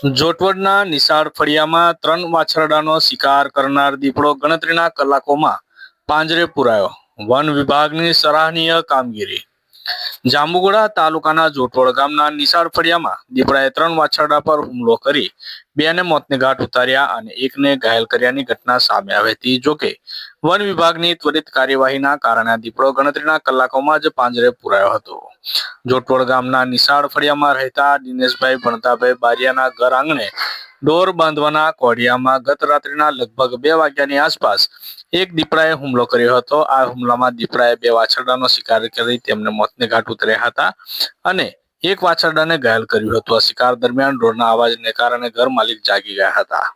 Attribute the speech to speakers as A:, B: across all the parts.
A: જોટવડના નિશાળ ફળિયામાં ત્રણ વાછરડાનો શિકાર કરનાર દીપડો ગણતરીના કલાકોમાં પાંજરે પુરાયો. વન વિભાગની સરાહનીય કામગીરી. જાંબુગોડા તાલુકાના જોટવડ ગામના નિશાળ ફળિયામાં દીપડાએ ત્રણ વાછરડા પર હુમલો કરી બેને મોતને ઘાટ ઉતાર્યા અને એકને ઘાયલ કર્યાની ઘટના સામે આવી હતી. જોકે વન વિભાગની ત્વરિત કાર્યવાહીના કારણે દીપડો ગણતરીના કલાકોમાં જ પાંજરે પુરાયો હતો. જોટવડ ગામના નિશાળ ફળિયામાં રહેતા દિનેશભાઈ ભણતાભાઈ બારિયાના ઘર આંગણે ડોર બાંધવાના કોડિયામાં ગત રાત્રિના લગભગ બે વાગ્યાની આસપાસ એક દીપડાએ હુમલો કર્યો હતો. આ હુમલામાં દીપડાએ બે વાછરડાનો શિકાર કરી તેમને મોતને ઘાટ ઉતર્યા હતા અને એક વાછરડાને ઘાયલ કર્યું હતું. આ શિકાર દરમિયાન ઢોરના અવાજને કારણે ઘર માલિક જાગી ગયા હતા.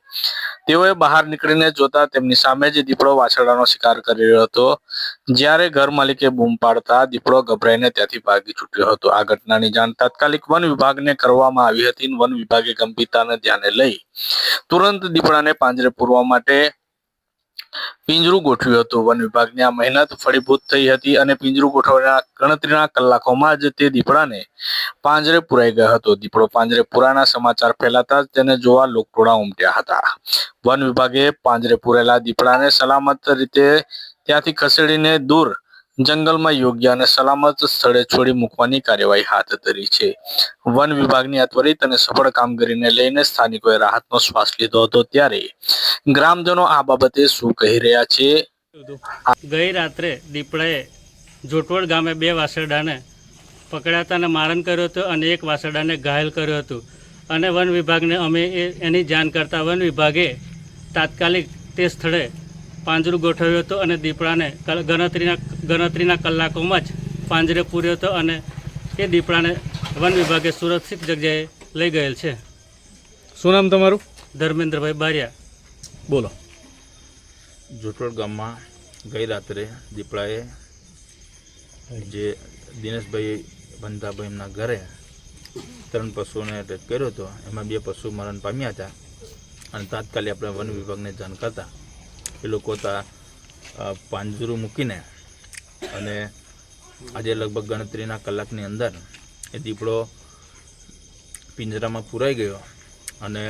A: તેઓએ બહાર નીકળીને જોતા તેમની સામે જ દીપડો વાછરડાનો શિકાર કરી રહ્યો હતો. જ્યારે ઘર માલિકે બૂમ પાડતા દીપડો ગભરાઈને ત્યાંથી ભાગી છૂટ્યો હતો. આ ઘટનાની જાણ તાત્કાલિક વન વિભાગને કરવામાં આવી હતી. વન વિભાગે ગંભીરતાને ધ્યાને લઈ તુરંત દીપડાને પાંજરે પૂરવા માટે પિંજરું ગોઠવ્યું હતું. વન વિભાગની આ મહેનત ફળીભૂત થઈ હતી અને પિંજરું ગોઠવવાના ગણતરીના કલાકોમાં જ તે દીપડાને પાંજરે પુરાઈ ગયો હતો. દીપડો પાંજરે પુરાના સમાચાર ફેલાતા જ તેને જોવા લોકટોળા ઉમટ્યા હતા. વન વિભાગે પાંજરે પુરેલા દીપડાને સલામત રીતે ત્યાંથી ખસેડીને દૂર જંગલમાં યોગ્ય અને સલામત સ્થળે છોડી મૂકવાની કાર્યવાહી હાથ ધરી છે. વન વિભાગની આ ત્વરિત અને સફળ કામગીરીને લઈને સ્થાનિકોએ રાહતનો શ્વાસ લીધો હતો ત્યારે ગ્રામજનો આ બાબતે શું કહી રહ્યા છે?
B: ગઈ રાત્રે દીપડાએ જોટવડ ગામે બે વાસરડાને પકડ્યા હતા અને મારણ કર્યો હતો અને એક વાસરડાને ઘાયલ કર્યો હતું. અને વન વિભાગને અમે એની જાણ કરતા વન વિભાગે તાત્કાલિક તે સ્થળે પાંજરું ગોઠવ્યું હતું અને દીપડાને ગણતરીના ગણતરીના કલાકોમાં જ પાંજરે પૂર્યો હતો અને એ દીપડાને વન વિભાગે સુરક્ષિત જગ્યાએ લઈ ગયેલ છે.
C: શું નામ તમારું?
B: ધર્મેન્દ્રભાઈ બારિયા.
C: બોલો.
D: જોટવડ ગામમાં ગઈ રાત્રે દીપડાએ જે દિનેશભાઈ બંધાભાઈ એમના ઘરે ત્રણ પશુઓને અટેક કર્યો હતો એમાં બે પશુ મરણ પામ્યા હતા અને તાત્કાલિક આપણે વન વિભાગને જાણ કરતા એ લોકો તા પાંજરું મૂકીને અને આજે લગભગ ગણતરીના કલાકની અંદર એ દીપડો પિંજરામાં પુરાઈ ગયો અને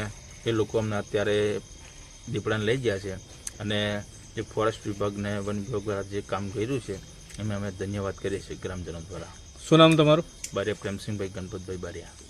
D: એ લોકો અમને અત્યારે દીપડાને લઈ ગયા છે અને જે ફોરેસ્ટ વિભાગને વન વિભાગ દ્વારા જે કામ કર્યું છે એમાં અમે ધન્યવાદ કરીએ છીએ ગ્રામજનો દ્વારા.
C: શું નામ તમારું?
D: બારિયા પ્રેમસિંહભાઈ ગણપતભાઈ બારિયા.